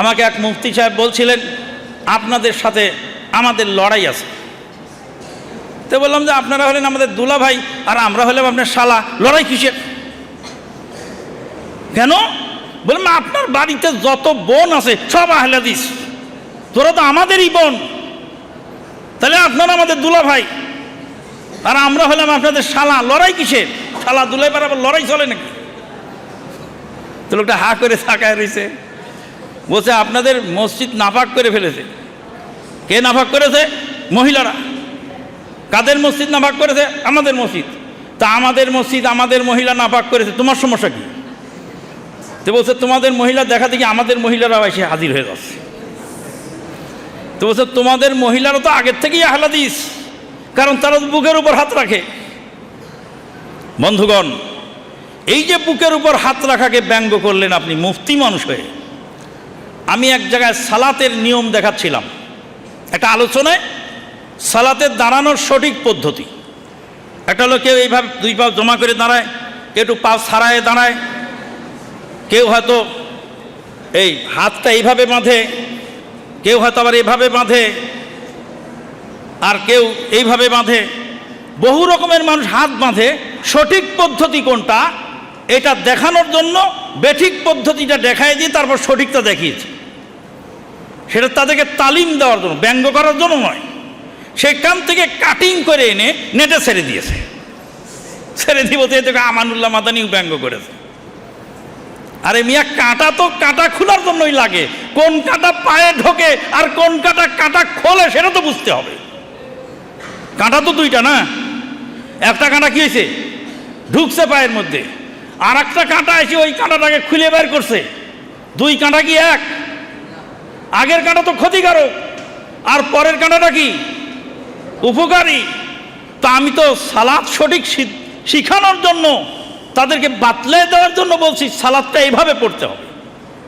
আমাকে এক মুফতি সাহেব বলছিলেন, আপনাদের সাথে আমাদের লড়াই আছে। তো বললাম যে, আপনারা হলেন আমাদের দুলা ভাই, আর আমরা হলাম আপনার শালা, লড়াই কিসের? কেন? বললাম, আপনার বাড়িতে যত বোন আছে, সব আহলাদিস, তোরা তো আমাদেরই বোন। তাহলে আপনারা আমাদের দুলা ভাই, আর আমরা হলাম আপনাদের শালা, লড়াই কিসের? শালা দুলাই পার আবার লড়াই চলে নাকি? তো লোকটা হা করে থাকায় রয়েছে বলছে, আপনাদের মসজিদ নাফাক করে ফেলেছে। কে নাফাক করেছে? মহিলারা। কাদের মসজিদ নাফাক করেছে? আমাদের মসজিদ। তা আমাদের মসজিদ, আমাদের মহিলা নাপাক করেছে, তোমার সমস্যা কি? তো বলছে, তোমাদের মহিলা দেখা দেখি আমাদের মহিলারাও এসে হাজির হয়ে যাচ্ছে। তো বলছে, তোমাদের মহিলারা তো আগের থেকেই আহলাদিস, কারণ তারা বুকের উপর হাত রাখে। বন্ধুগণ, এই যে বুকের উপর হাত রাখাকে ব্যঙ্গ করলেন আপনি মুফতি মানুষ হয়ে আমি এক জায়গায় সালাতের নিয়ম দেখাচ্ছিলাম। একটা আলোচনায় সালাতের দাঁড়ানোর সঠিক পদ্ধতি। একটা হলো কেউ এইভাবে দুই পা জমা করে দাঁড়ায়, কেউ একটু পা ছাড়ায় দাঁড়ায়, কেউ হয়তো এই হাতটা এইভাবে বাঁধে, কেউ হয়তো আবার এইভাবে বাঁধে, আর কেউ এইভাবে বাঁধে। বহু রকমের মানুষ হাত বাঁধে, সঠিক পদ্ধতি কোনটা? এটা দেখানোর জন্য বেঠিক পদ্ধতিটা দেখাই দিয়ে তারপর সঠিকটা দেখিয়েছে। সেটা তাদেরকে তালিম দেওয়ার জন্য, ব্যঙ্গ করার জন্য নয়। সেখান থেকে কাটিং করে এনে নেটে ছেড়ে দিয়েছে। ছেড়ে দিব তো এতে আমানুল্লাহ মাদানিও ব্যঙ্গ করেছে। আরে মিয়া, কাঁটা তো কাঁটা খোলার জন্যই লাগে। কোন কাঁটা পায়ে ঢোকে আর কোন কাঁটা কাঁটা খোলে সেটা তো বুঝতে হবে। কাঁটা তো দুইটা না? একটা কাঁটা কি হয়েছে? ঢুকছে পায়ের মধ্যে। আর একটা কাঁটা এসে ওই কাঁটাটাকে খুলে বের করছে। দুই কাঁটা কি এক? আগের কাঁটা তো ক্ষতিকারক। আর পরের কাঁটাটা কি? উপকারী। তা আমি তো সালাদ সঠিক শিখানোর জন্য, তাদেরকে বাতলে দেওয়ার জন্য বলছি, সালাদটা এইভাবে পড়তে হবে।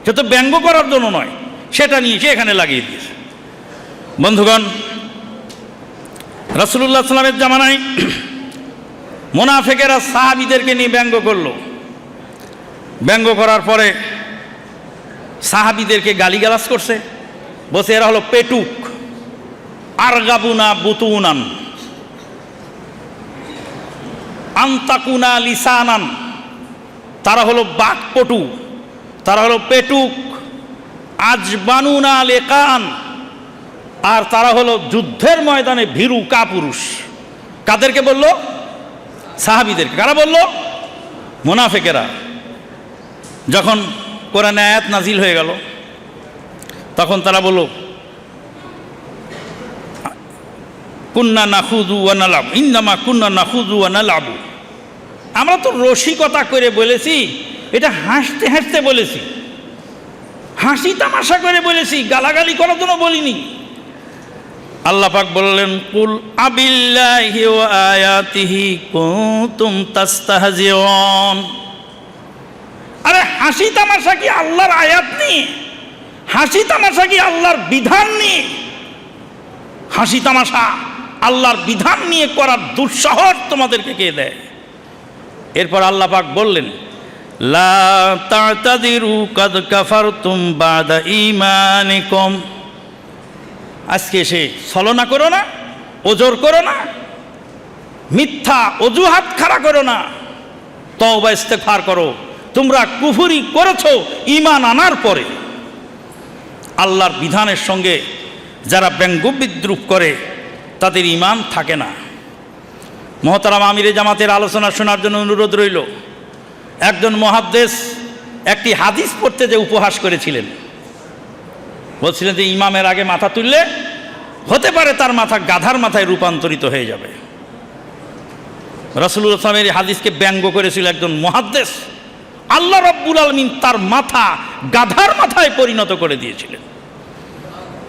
সে তো ব্যঙ্গ করার জন্য নয়, সেটা নিয়ে সে এখানে লাগিয়ে দিয়েছে। বন্ধুগণ রসুল্লাহ সাল্লামের জামানায় মোনাফেকেরা সাহাবিদেরকে নিয়ে ব্যঙ্গ করল। ব্যঙ্গ করার পরে সাহাবিদেরকে গালিগালাজ করছে। বসে এরা হলো পেটুক। আর গাবুনা বুতুনান। আন্তাকুনা লিসানান। তারা হলো বাকপটু। তারা হলো পেটুক। আজবানুনা লেকান। আর তারা হলো যুদ্ধের ময়দানে ভীরু কাপুরুষ। কাদেরকে বলল? সাহাবিদেরকে। কারা বলল? মোনাফেকেরা। যখন কোরআনে আয়াত নাজিল হয়ে গেল। তখন তারা বলল, কুন্না নাখুদু ওয়ানালাম ইন্দামা কুন্না নাখুদু ওয়ানালাবু আমরা তো রসিকতা করে বলেছি, এটা হাসতে হাসতে বলেছি। হাসি তামাশা করে বলেছি, গালাগালি করার জন্য বলিনি। আল্লাহ পাক বললেন, কুল আবিল্লাহি ওয়া আয়াতিহি কুনতুম তাস্তাহজিউন। আরে হাসি তামাশা কি আল্লাহর আয়াত নিয়ে হাসি তামাশা কি আল্লাহর বিধান নিয়ে হাসি তামাশা আল্লাহর বিধান নিয়ে করার দুঃসাহস তোমাদেরকে কে দেয়? এরপর আল্লাহ পাক বললেন, লা তাতাদিরু কাদ কাফারতুম বাদা ঈমানিকুম। আজকে এসে ছলনা করো না, ওজোর করো না, মিথ্যা অজুহাত খাড়া করো না, তওবা ইস্তেগফার করো। তোমরা কুফুরি করেছ ঈমান আনার পরে। আল্লাহর বিধানের সঙ্গে যারা ব্যঙ্গ বিদ্রুপ করে, তাদের ইমান থাকে না। মহতারাম আমিরে জামাতের আলোচনা শোনার জন্য অনুরোধ রইল। একজন মহাদ্দেশ একটি হাদিস পড়তে যে উপহাস করেছিলেন। বলছিলেন যে ইমামের আগে মাথা তুললে হতে পারে তার মাথা গাধার মাথায় রূপান্তরিত হয়ে যাবে। রসুল ইসলামের হাদিসকে ব্যঙ্গ করেছিল একজন মহাদ্দেশ। আল্লাহ রব্বুল আলমিন তার মাথা গাধার মাথায় পরিণত করে দিয়েছিলেন।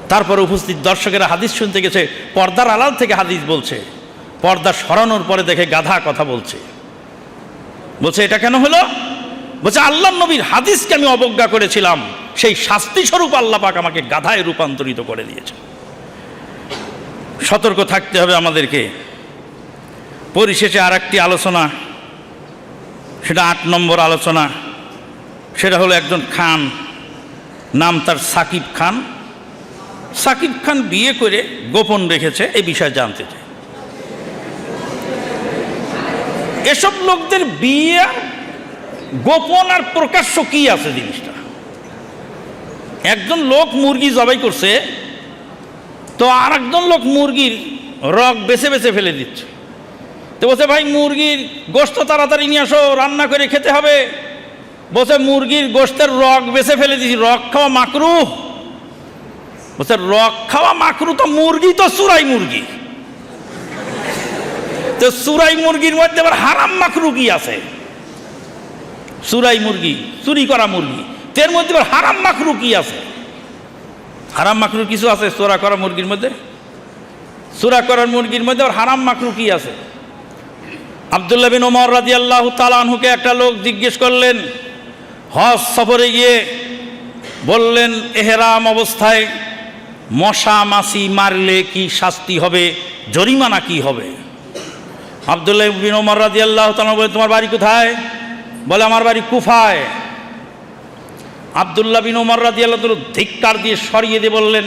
তারপর উপস্থিত দর্শকেরা হাদিস শুনতে গেছে, পর্দার আড়াল থেকে হাদিস বলছে, পর্দা সরানোর পরে দেখে গাধা কথা বলছে। বলছে, এটা কেন হলো? বলছে, আল্লাহ নবীর হাদিসকে আমি অবজ্ঞা করেছিলাম, সেই শাস্তি স্বরূপ আল্লাহ পাক আমাকে গাধায় রূপান্তরিত করে দিয়েছে সতর্ক থাকতে হবে আমাদেরকে। পরিশেষে আর আলোচনা সেটা আট নম্বর আলোচনা। সেটা হলো একজন খান, নাম তার সাকিব খান। সাকিব খান বিয়ে করে গোপন রেখেছে এই বিষয়ে জানতে চাই। এসব লোকদের বিয়ে, গোপন আর প্রকাশ্য কি আছে জিনিসটা? একজন লোক মুরগি জবাই করছে, তো আর একজন লোক মুরগির রক বেছে বেছে ফেলে দিচ্ছে। তো বলছে, ভাই, মুরগির গোস্ত তাড়াতাড়ি নিয়ে আসো, রান্না করে খেতে হবে। বলছে, মুরগির গোস্তের রক বেছে ফেলে দিছি রক খাওয়া মাকরু। বলছে রক খাওয়া মাকরু তো মুরগি তো চুরাই মুরগি। তো চুরাই মুরগির মধ্যে আবার হারাম মাকরু কি আছে? চুরাই মুরগি, চুরি করা মুরগি তের মধ্যে আবার হারাম মাকরু কি আছে? হারাম মাকরু কিছু আছে, চোরা করা মুরগির মধ্যে? চোরা করার মুরগির মধ্যে আবার হারাম মাকরু কি আছে? আবদুল্লাহ বিন ওমর রাজি আল্লাহ তালানহুকে একটা লোক জিজ্ঞেস করলেন, হজ সফরে গিয়ে বললেন, এহেরাম অবস্থায় মশা মাছি মারলে কি শাস্তি হবে? জরিমানা কি হবে? আবদুল্লাহ বিন ওমর রাজি আল্লাহ তালা বলে, তোমার বাড়ি কোথায়? বলে, আমার বাড়ি কুফায়। আবদুল্লাহ বিন ওমর রাজি আল্লাহ ধিক্কার দিয়ে সরিয়ে দিয়ে বললেন,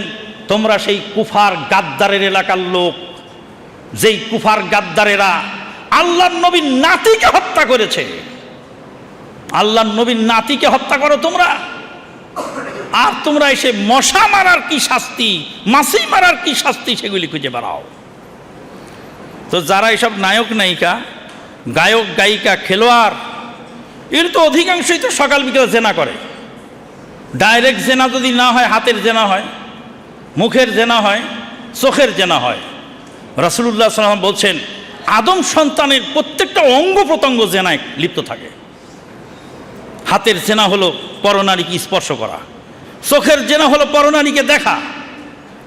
তোমরা সেই কুফার গাদ্দারের এলাকার লোক, যেই কুফার গাদ্দারেরা আল্লাহ নবীর নাতিকে হত্যা করেছে। আল্লাহ নবীর নাতিকে হত্যা করো তোমরা। আর তোমরা এসে মশা মারার কি শাস্তি মাসি মারার কি শাস্তি সেগুলি খুঁজে বেড়াও। তো যারা এসব নায়ক, নায়িকা, গায়ক, গায়িকা, খেলোয়াড়, এর তো অধিকাংশই তো সকাল বিকেল জেনা করে। ডাইরেক্ট জেনা যদি না হয়, হাতের জেনা হয়, মুখের জেনা হয়, চোখের জেনা হয়। রসুল্লাহ সাল্লাম বলছেন আদম সন্তানের প্রত্যেকটা অঙ্গ প্রত্যঙ্গ জেনায় লিপ্ত থাকে। হাতের জেনা হলো পরনারীকে স্পর্শ করা। চোখের জেনা হলো পরনারীকে দেখা।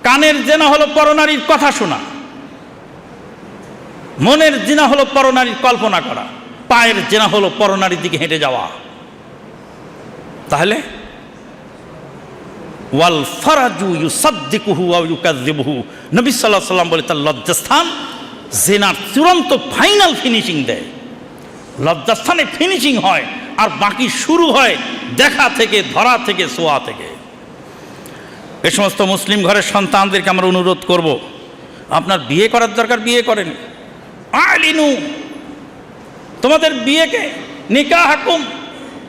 কানের জেনা হলো পরনারীর কথা শোনা। মনের জেনা হলো পরনারীর কল্পনা করা। পায়ের জেনা হলো পরনারীর দিকে হেঁটে যাওয়া। তাহলে ওয়াল ফারাজু ইউসাদ্দিকুহু আও ইউকাযযিবুহু নবী সাল্লাল্লাহু আলাইহি সাল্লাম বলে তার লজ্জাস্থান জেনার চূড়ান্ত ফাইনাল ফিনিশিং দেয়। লজ্জাস্থানে ফিনিশিং হয় আর বাকি শুরু হয় দেখা থেকে, ধরা থেকে, সোয়া থেকে। এ সমস্ত মুসলিম ঘরের সন্তানদেরকে আমরা অনুরোধ করব, আপনার বিয়ে করার দরকার, বিয়ে করেন। আলিনু, তোমাদের বিয়েকে নিকা হাকুম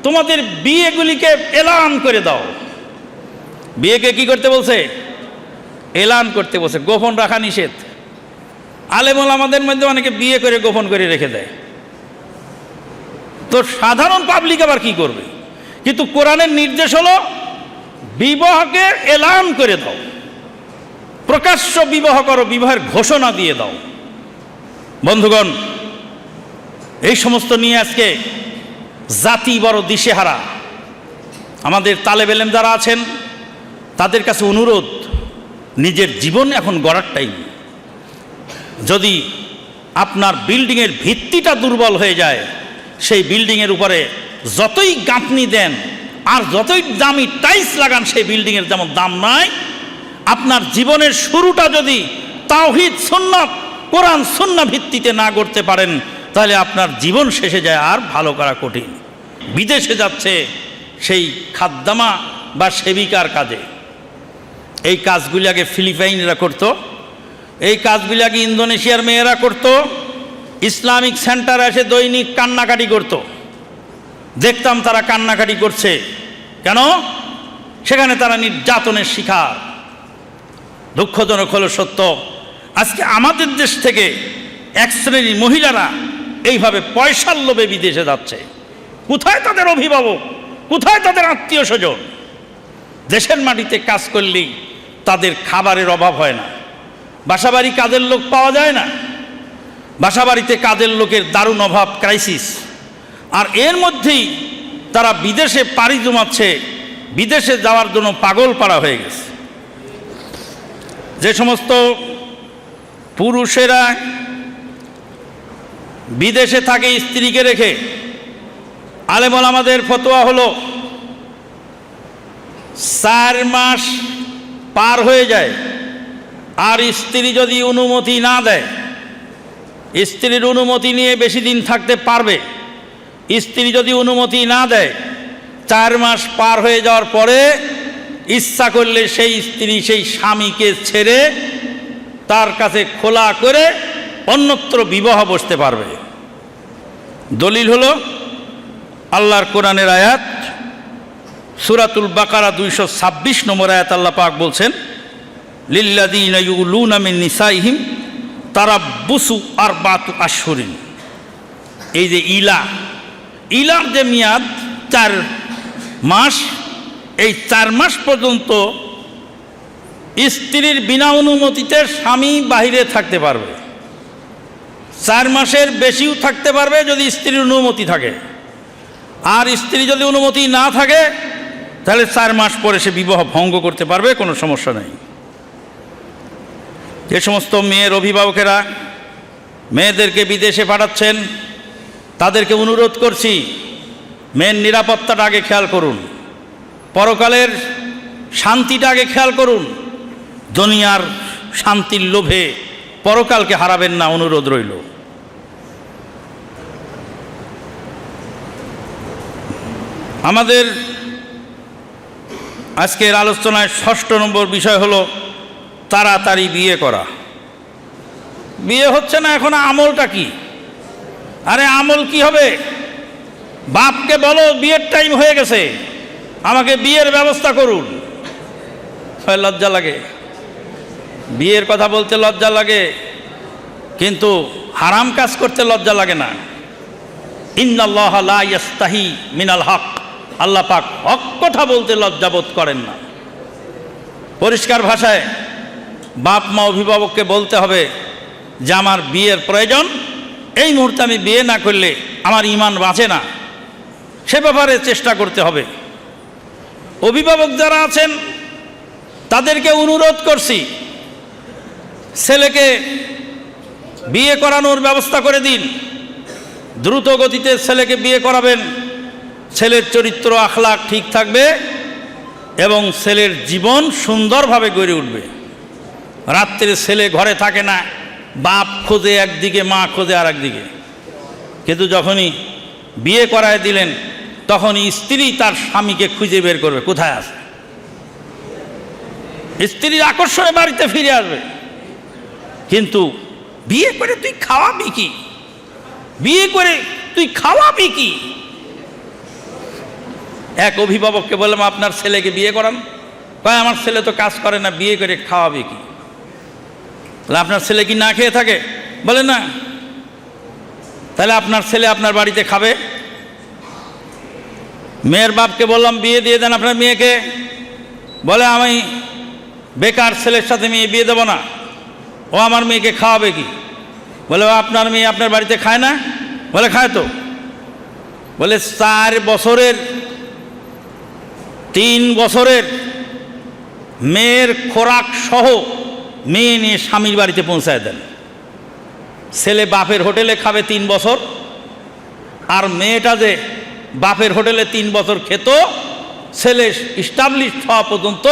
তোমাদের বিয়েগুলিকে এলান করে দাও। বিয়েকে কি করতে বলছে? এলান করতে বলছে, গোপন রাখা নিষেধ। আলেমল আমাদের মধ্যে অনেকে বিয়ে করে গোপন করে রেখে দেয়। তো সাধারণ পাবলিক আবার কি করবে? কিন্তু কোরআনের নির্দেশ হলো বিবাহকে এলান করে দাও। প্রকাশ্য বিবাহ করো, বিবাহের ঘোষণা দিয়ে দাও। বন্ধুগণ, এই সমস্ত নিয়ে আজকে জাতি বড় দিশেহারা। আমাদের তালেব এলেম যারা আছেন, তাদের কাছে অনুরোধ, নিজের জীবন এখন গড়ার টাইম যদি আপনার বিল্ডিংয়ের ভিত্তিটা দুর্বল হয়ে যায়, সেই বিল্ডিংয়ের উপরে যতই গাঁথনি দেন আর যতই দামি টাইলস লাগান, সেই বিল্ডিংয়ের যেমন দাম নাই। আপনার জীবনের শুরুটা যদি তাওহিদ সুন্নাত, কোরআন সুন্না ভিত্তিতে না করতে পারেন, তাহলে আপনার জীবন শেষে যায় আর ভালো করা কঠিন। বিদেশে যাচ্ছে সেই খাদ্দামা বা সেবিকার কাজে। এই কাজগুলি আগে ফিলিপাইনরা করতো। এই কাজগুলি আগে ইন্দোনেশিয়ার মেয়েরা করতো? ইসলামিক সেন্টার এসে দৈনিক কান্নাকাটি করত। দেখতাম তারা কান্নাকাটি করছে। কেন? সেখানে তারা নির্যাতনের শিকার। দুঃখজনক হলো সত্য। আজকে আমাদের দেশ থেকে এক শ্রেণির মহিলারা এইভাবে পয়সার লোভে বিদেশে যাচ্ছে। কোথায় তাদের অভিভাবক? কোথায় তাদের আত্মীয় স্বজন? দেশের মাটিতে কাজ করলেই তাদের খাবারের অভাব হয় না। বাসাবাড়ি কাজের লোক পাওয়া যায় না? বাসাবাড়িতে কাজের লোকের দারুণ অভাব ক্রাইসিস আর এর মধ্যেই তারা বিদেশে পাড়ি জমাচ্ছে, বিদেশে যাওয়ার জন্য পাগল পাড়া হয়ে গেছে। যে সমস্ত পুরুষেরা বিদেশে থাকে স্ত্রীকে রেখে, আলেমল আমাদের ফতোয়া হলো, চার মাস পার হয়ে যায়। আর স্ত্রী যদি অনুমতি না দেয়, স্ত্রীর অনুমতি নিয়ে বেশি দিন থাকতে পারবে। স্ত্রী যদি অনুমতি না দেয়, চার মাস পার হয়ে যাওয়ার পরে ইচ্ছা করলে সেই স্ত্রী সেই স্বামীকে ছেড়ে তার কাছে খোলা করে অন্যত্র বিবাহ বসতে পারবে। দলিল হলো, আল্লাহর কোরআনের আয়াত, সুরাতুল বাকারা দুইশো ছাব্বিশ নম্বর আয়াত আল্লাহ পাক বলছেন লিল্লাদিন মিন নিসাইহিম তারা বুসু আর বাতু আশ্বরিন এই যে ইলা, ইলার যে মেয়াদ চার মাস, এই চার মাস পর্যন্ত স্ত্রীর বিনা অনুমতিতে স্বামী বাহিরে থাকতে পারবে। চার মাসের বেশিও থাকতে পারবে যদি স্ত্রীর অনুমতি থাকে। আর স্ত্রী যদি অনুমতি না থাকে, তাহলে চার মাস পরে সে বিবাহ ভঙ্গ করতে পারবে, কোনো সমস্যা নেই। যে সমস্ত মেয়ের অভিভাবকেরা মেয়েদেরকে বিদেশে পাঠাচ্ছেন, তাদেরকে অনুরোধ করছি, মেয়ের নিরাপত্তাটা আগে খেয়াল করুন, পরকালের শান্তিটা আগে খেয়াল করুন, দুনিয়ার শান্তির লোভে পরকালকে হারাবেন না, অনুরোধ রইল। আমাদের আজকের আলোচনায় ষষ্ঠ নম্বর বিষয় হলো তাড়াতাড়ি বিয়ে করা। বিয়ে হচ্ছে না, এখন আমলটা কি? আরে আমল কি হবে? বাপকে বলো, বিয়ের টাইম হয়ে গেছে। আমাকে বিয়ের ব্যবস্থা করুন। লজ্জা লাগে। বিয়ের কথা বলতে লজ্জা লাগে, কিন্তু হারাম কাজ করতে লজ্জা লাগে না। ইয়াস্তাহি মিনাল হক। আল্লাহ পাক হক কথা বলতে লজ্জাবোধ করেন না। পরিষ্কার ভাষায় বাপ মা অভিভাবককে বলতে হবে যে আমার বিয়ের প্রয়োজন, এই মুহূর্তে আমি বিয়ে না করলে আমার ইমান বাঁচে না। সে ব্যাপারে চেষ্টা করতে হবে। অভিভাবক যারা আছেন, তাদেরকে অনুরোধ করছি, ছেলেকে বিয়ে করানোর ব্যবস্থা করে দিন। দ্রুত গতিতে ছেলেকে বিয়ে করাবেন। ছেলের চরিত্র আখলাক ঠিক থাকবে এবং ছেলের জীবন সুন্দরভাবে গড়ে উঠবে। রাত্রে ছেলে ঘরে থাকে না, বাপ খোঁজে একদিকে, মা খোঁজে আর একদিকে কিন্তু যখনই বিয়ে করায় দিলেন, তখনই স্ত্রী তার স্বামীকে খুঁজে বের করবে, কোথায় আছে? স্ত্রীর আকর্ষণে বাড়িতে ফিরে আসবে। কিন্তু বিয়ে করে তুই খাওয়াবি কি? বিয়ে করে তুই খাওয়াবি কি? এক অভিভাবককে বললাম, আপনার ছেলেকে বিয়ে করান। কয়, আমার ছেলে তো কাজ করে না, বিয়ে করে খাওয়াবে কি? তাহলে আপনার ছেলে কি না খেয়ে থাকে? বলে না। তাহলে আপনার ছেলে আপনার বাড়িতে খাবে? মেয়ের বাপকে বললাম, বিয়ে দিয়ে দেন আপনার মেয়েকে। বলে, আমি বেকার ছেলের সাথে মেয়ে বিয়ে দেবো না। ও আমার মেয়েকে খাওয়াবে কি? বলে, ও আপনার মেয়ে আপনার বাড়িতে খায় না? বলে, খায় তো। বলে, চার বছরের, তিন বছরের মেয়ের খোরাক সহ মেয়ে নিয়ে স্বামীর বাড়িতে পৌঁছায় দেন। ছেলে বাপের হোটেলে খাবে তিন বছর, আর মেয়েটা যে বাপের হোটেলে তিন বছর খেত, ছেলে স্টাবলিশ হওয়া পর্যন্ত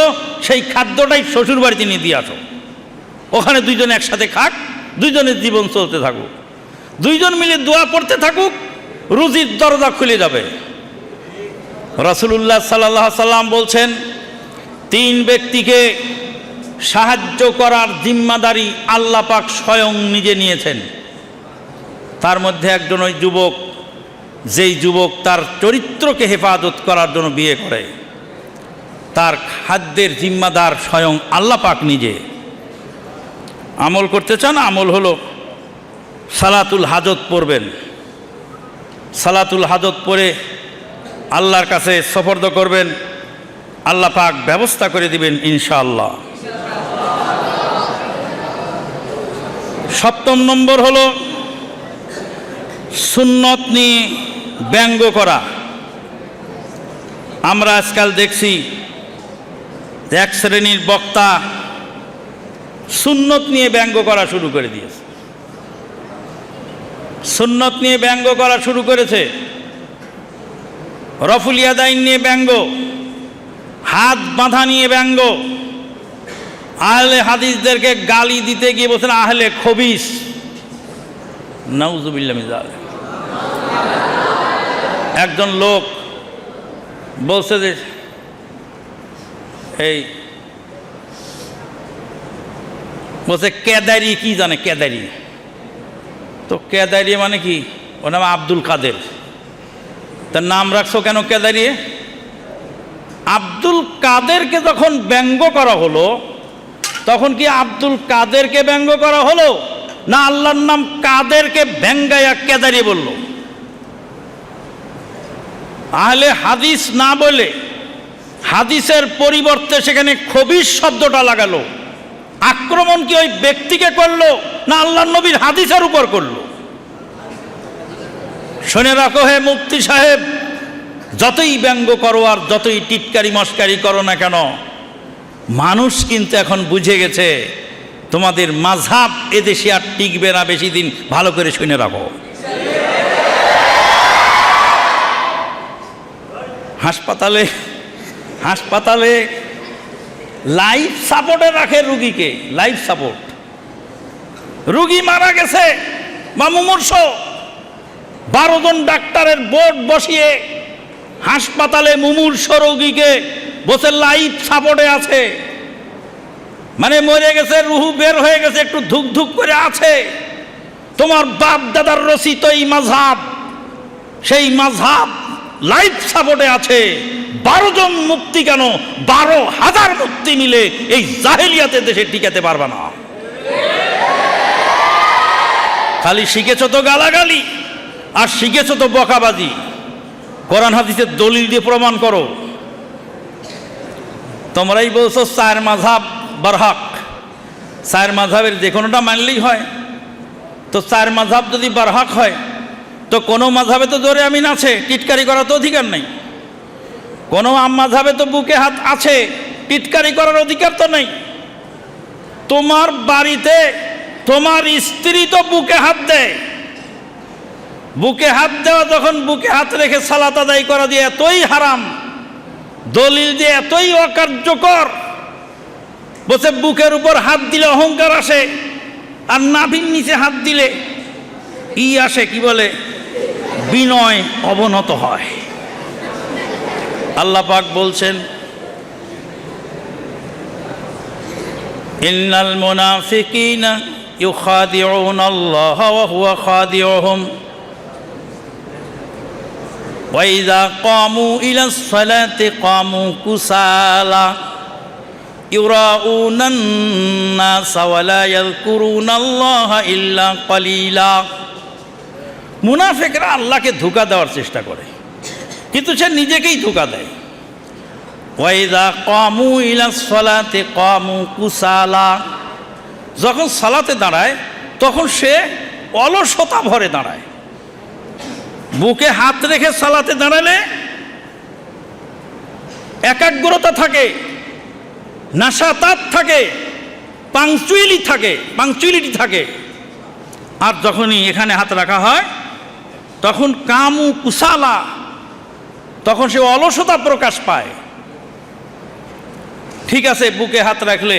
সেই খাদ্যটাই শ্বশুর বাড়িতে নিয়ে দিয়ে আসো। ওখানে দুইজন একসাথে খাক, দুইজনের জীবন চলতে থাকুক। দুইজন মিলে দোয়া পড়তে থাকুক, রুজির দরজা খুলে যাবে। রসুল্লাহ সাল্লাহ সাল্লাম বলছেন, তিন ব্যক্তিকে সাহায্য করার জিম্মাদারি আল্লাহ পাক স্বয়ং নিজে নিয়েছেন। তার মধ্যে একজন ওই যুবক, যেই যুবক তার চরিত্রকে হেফাজত করার জন্য বিয়ে করে। তার খাদ্যের জিম্মাদার স্বয়ং আল্লাহ পাক নিজে। আমল করতে চান, আমল হলো সালাতুল হাজত পড়বেন। সালাতুল হাজত পড়ে আল্লাহর কাছে সফর্দ করবেন, আল্লাহ পাক ব্যবস্থা করে দিবেন ইনশাআল্লাহ। সপ্তম নম্বর হলো সুন্নত নিয়ে ব্যঙ্গ করা। আমরা আজকাল দেখছি এক শ্রেণির বক্তা সুন্নত নিয়ে ব্যঙ্গ করা শুরু করে দিয়েছে। সুন্নত নিয়ে ব্যঙ্গ করা শুরু করেছে। রফুলিয়াদাইন নিয়ে ব্যঙ্গ, হাত বাঁধা নিয়ে ব্যঙ্গ আহলে হাদিসদেরকে গালি দিতে গিয়ে বলছেন, আহলে খবিস। নাউজুবিল্লা মিজাল একজন লোক বলছে যে, এই, বলছে কেদারি, কি জানে কেদারি? তো কেদারি মানে কি? ওর নাম আব্দুল কাদের। তার নাম রাখছো কেন কেদারি আব্দুল কাদেরকে যখন ব্যঙ্গ করা হলো তখন কি আব্দুল কাদেরকে ব্যঙ্গ করা হলো? না আল্লাহর নাম কাদেরকে ব্যঙ্গায়া কেদারি বলল? আহলে হাদিস না বলে হাদিসের পরিবর্তে সেখানে খবিস শব্দটা লাগালো। আক্রমণ কি ওই ব্যক্তিকে করল না আল্লাহ নবীর হাদিসের উপর করল? শুনে রাখো হে মুফতি সাহেব, যতই ব্যঙ্গ করো আর যতই টিটকারি মস্কারি করো না কেন মানুষ কিন্তু এখন বুঝে গেছে, তোমাদের মাঝহাব এদেশে আর টিকবে না বেশি দিন, ভালো করে শুনে রাখো। হাসপাতালে হাসপাতালে লাইফ সাপোর্টে রাখে রুগীকে লাইফ সাপোর্ট রুগী মারা গেছে বা মুমূর্ষ। বারো জন ডাক্তারের বোর্ড বসিয়ে হাসপাতালে মুমূর্ষ রোগীকে বসে লাইফ সাপোর্টে আছে। মানে মরে গেছে, রুহু বের হয়ে গেছে, একটু ধুক ধুক করে আছে। তোমার বাপ দাদার রচিত এই মাঝাব সেই মাঝাব লাইফ সাপোর্টে আছে। বারো জন মুক্তি কেন? বারো হাজার মুক্তি মিলে এই জাহেলিয়াতে দেশে টিকাতে পারবে না। খালি শিখেছ তো গালাগালি, আর শিখেছ তো বকাবাজি। কোরআন হাদিসের দলিল দিয়ে প্রমাণ করো। তোমরাই বলছো চার মাঝাব বারহাক। চার মাঝাবের যে কোনোটা মানলেই হয়। তো চার মাঝাব যদি বারহাক হয়, তো কোনো মাঝাবে তো জোরে আমিন আছে, টিটকারি করার তো অধিকার নেই। কোনো আম মাঝাবে তো বুকে হাত আছে, টিটকারি করার অধিকার তো নেই। তোমার বাড়িতে তোমার স্ত্রী তো বুকে হাত দেয়। বুকে হাত দেওয়া যখন বুকে হাত রেখে সালাত আদায় করা দিয়ে এতই হারাম। দলিল যে এতই অকার্যকর, বসে বুকের উপর হাত দিলে অহংকার আসে, আর নাভির নিচে হাত দিলে ই আসে, কি বলে? বিনয় অবনত হয়। আল্লাহ পাক বলছেন, ইন্নাল মুনাফিকিনা ইউখাদিউনা আল্লাহ ওয়া হুয়া খাদিউহুম। وإذا قاموا إلى الصلاة قاموا كسالى يراءون الناس ولا يذكرون الله إلا قليلا মুনাফেকরা আল্লাহকে ধোকা দেওয়ার চেষ্টা করে কিন্তু সে নিজেকেই ধোকা দেয় ওয়াইদা কামু ইলা সলাতে কামু কুসালা যখন সালাতে দাঁড়ায় তখন সে অলসতা ভরে দাঁড়ায় বুকে হাত রেখে সালাতে দাঁড়ালে একাগ্রতা থাকে নাশাতাপ থাকে পাংচুয়ালি থাকে পাংচুয়ালিটি থাকে। আর যখনই এখানে হাত রাখা হয়, তখন কামু কুসালা তখন সে অলসতা প্রকাশ পায়। ঠিক আছে, বুকে হাত রাখলে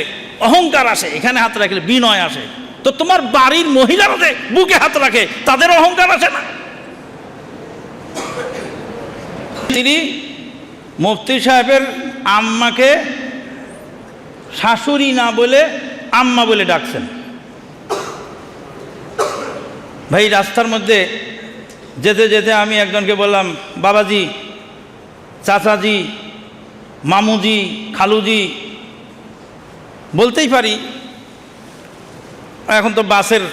অহংকার আসে, এখানে হাত রাখলে বিনয় আসে। তো তোমার বাড়ির মহিলারা যে বুকে হাত রাখে, তাদের অহংকার আসে না? তিনি মুফতি সাহেবের আম্মাকে শাশুড়ি না বলে আম্মা বলে ডাকছেন। ভাই, রাস্তার মধ্যে যেতে যেতে আমি একজনকে বললাম, বাবাজি, চাচাজি, মামুজি, খালুজি, বলতেই পারি। এখন তো বাসের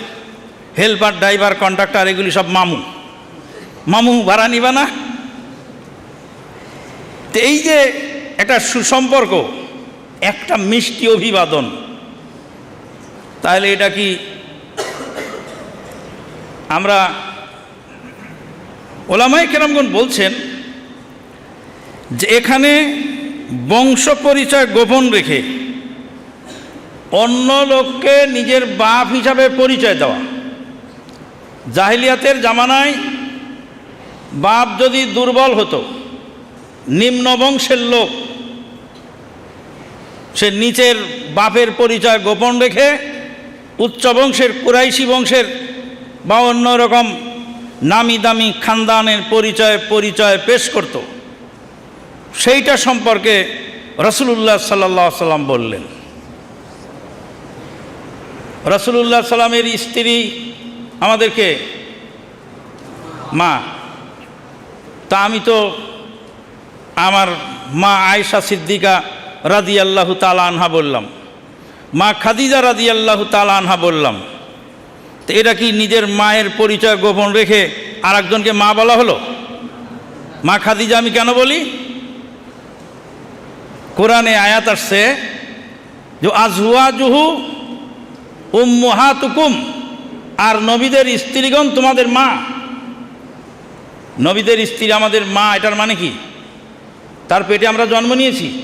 হেল্পার, ড্রাইভার কন্ট্রাক্টর এগুলি সব মামু। মামু ভাড়া নিবা না? তো এই যে একটা সুসম্পর্ক, একটা মিষ্টি অভিবাদন, তাহলে এটা কি আমরা ওলামাই কেরামগণ বলছেন যে এখানে বংশ পরিচয় গোপন রেখে অন্য লোককে নিজের বাপ হিসাবে পরিচয় দেওয়া। জাহিলিয়াতের জামানায় বাপ যদি দুর্বল হতো নিম্ন বংশের লোক। সে নিচের বাপের পরিচয় গোপন রেখে উচ্চ বংশের কুরাইশি বংশের বা অন্য রকম নামি দামি খানদানের পরিচয় পরিচয় পেশ করত। সেইটা সম্পর্কে রসুল্লাহ সাল্লাহ সাল্লাম বললেন। রসুল্লাহ সাল্লামের স্ত্রী আমাদেরকে, মা, তা আমি তো আমার মা আয়েশা সিদ্দিকা রাদি আল্লাহ আনহা বললাম। মা খাদিজা রাদি আল্লাহ আনহা বললাম। তো এটা কি নিজের মায়ের পরিচয় গোপন রেখে আর একজনকে মা বলা হলো? মা খাদিজা আমি কেন বলি? কোরআনে আয়াত আসছে যে আজহুয়া জুহু উম্মুহাতুকুম আর নবীদের স্ত্রীগণ তোমাদের মা। নবীদের স্ত্রী আমাদের মা, এটার মানে কি? তার পেটে আমরা জন্ম নিয়েছি।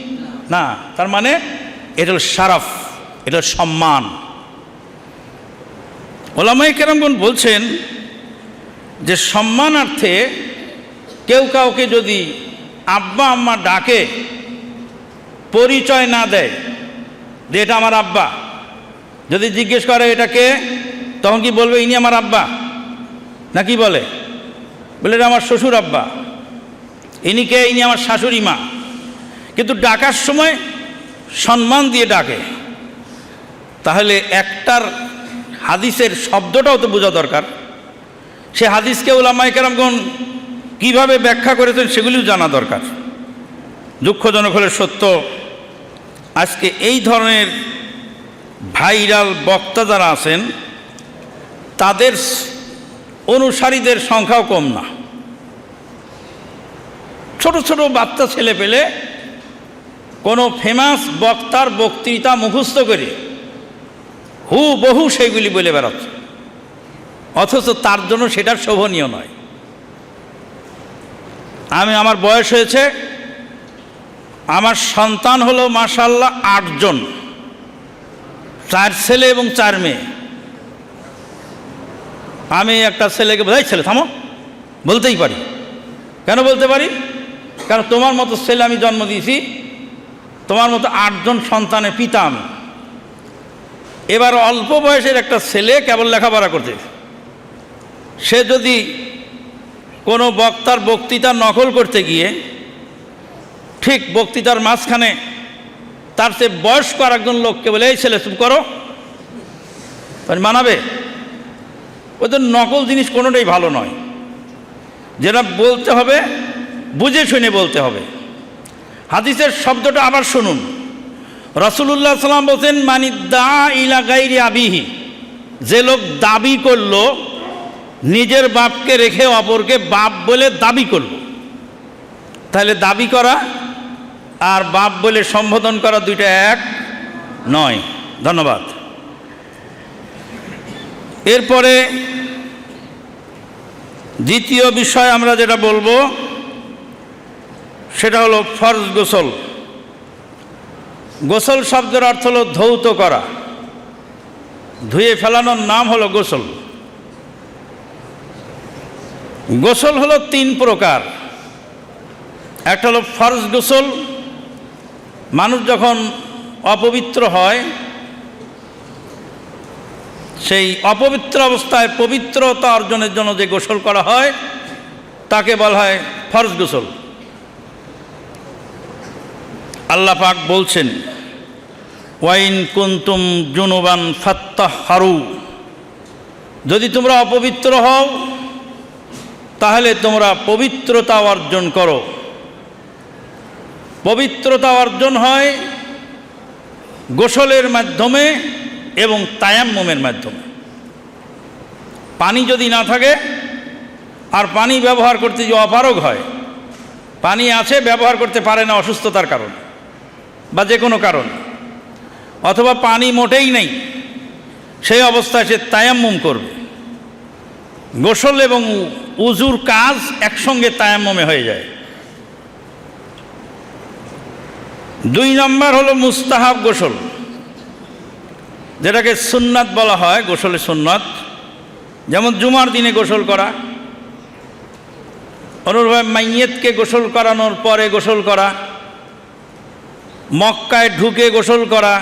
না, তার মানে এটা হল এটা হল সম্মান। ওলামাই কেরামগণ বলছেন যে সম্মানার্থে কেউ কাউকে যদি আব্বা, আম্মা ডাকে, পরিচয় না দেয় যে এটা আমার আব্বা, যদি জিজ্ঞেস করে এটা কে, তখন কি বলবে, ইনি আমার আব্বা? না কি বলে? বলে, এটা আমার শ্বশুর আব্বা। ইনি কে? ইনি আমার শাশুড়ি মা। কিন্তু ডাকার সময় সম্মান দিয়ে ডাকে। তাহলে একটার হাদিসের শব্দটাও তো বোঝা দরকার। সে হাদিসকে ওলামাই কেরামগণ কীভাবে ব্যাখ্যা করেছেন সেগুলিও জানা দরকার। দুঃখজনক হলে সত্য, আজকে এই ধরনের ভাইরাল বক্তা যারা আছেন, তাদের অনুসারীদের সংখ্যাও কম না। ছোট ছোট বাচ্চা ছেলে পেলে কোনো ফেমাস বক্তার বক্তৃতা মুখস্থ করে হু বহু সেইগুলি বলে বেড়াচ্ছে। অথচ তার জন্য সেটা শোভনীয় নয়। আমি আমার বয়স হয়েছে, আমার সন্তান হলো মাসাল্লাহ আটজন চার ছেলে এবং চার মেয়ে। আমি একটা ছেলেকে বোঝাই ছেলে থামো। বলতেই পারি। কেন বলতে পারি? কারণ তোমার মতো ছেলে আমি জন্ম দিয়েছি, তোমার মতো আটজন সন্তানের পিতা আমি। এবার অল্প বয়সের একটা ছেলে কেবল লেখাপড়া করতে সে যদি কোনো বক্তার বক্তৃতা নকল করতে গিয়ে ঠিক বক্তৃতার মাঝখানে তার সে বয়স্ক আর একজন লোককে বলে, এই ছেলে, চুপ করো। মানাবে? ওদের নকল জিনিস কোনোটাই ভালো নয়। যেটা বলতে হবে বুঝে শুনে বলতে হবে। হাদিসের শব্দটা আবার শুনুন। রসুল্লাহ সাল্লাম বলছেন, মানি দা ইলা গাইরি আবিহি। যে লোক দাবি করল, নিজের বাপকে রেখে অপরকে বাপ বলে দাবি করল। তাহলে দাবি করা আর বাপ বলে সম্বোধন করা দুইটা এক নয়। ধন্যবাদ। এরপরে দ্বিতীয় বিষয় আমরা যেটা বলব সেটা হলো ফরজ গোসল। গোসল শব্দের অর্থ হলো ধৌত করা। ধুয়ে ফেলানোর নাম হলো গোসল। গোসল হলো তিন প্রকার। একটা হলো ফরজ গোসল, মানুষ যখন অপবিত্র হয়, সেই অপবিত্র অবস্থায় পবিত্রতা অর্জনের জন্য যে গোসল করা হয়, তাকে বলা হয় ফরজ গোসল। আল্লাহ পাক বলছেন, ওয়াইন কুন্তুম জুনুবান ফাত্তাহ হারু যদি তোমরা অপবিত্র হও, তাহলে তোমরা পবিত্রতা অর্জন করো। পবিত্রতা অর্জন হয় গোসলের মাধ্যমে এবং তায়াম্মমের মাধ্যমে। পানি যদি না থাকে, আর পানি ব্যবহার করতে যে অপারগ হয়, পানি আছে, ব্যবহার করতে পারে না অসুস্থতার কারণ। বা যে কোনো কারণ, অথবা পানি মোটেই নেই, সেই অবস্থায় সে তায়াম্মুম করবে। গোসল এবং উজুর কাজ একসঙ্গে তায়াম্মমে হয়ে যায়। দুই নম্বর হলো মুস্তাহাব গোসল, যেটাকে সুন্নাত বলা হয়, গোসলে সুন্নাত। যেমন জুমার দিনে গোসল করা অনুরূপে মাইয়েতকে গোসল করানোর পরে গোসল করা মক্কায় ঢুকে গোসল করা।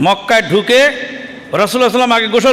মক্কায় ঢুকে রসুল্লাহ সাল্লাম আগে গোসল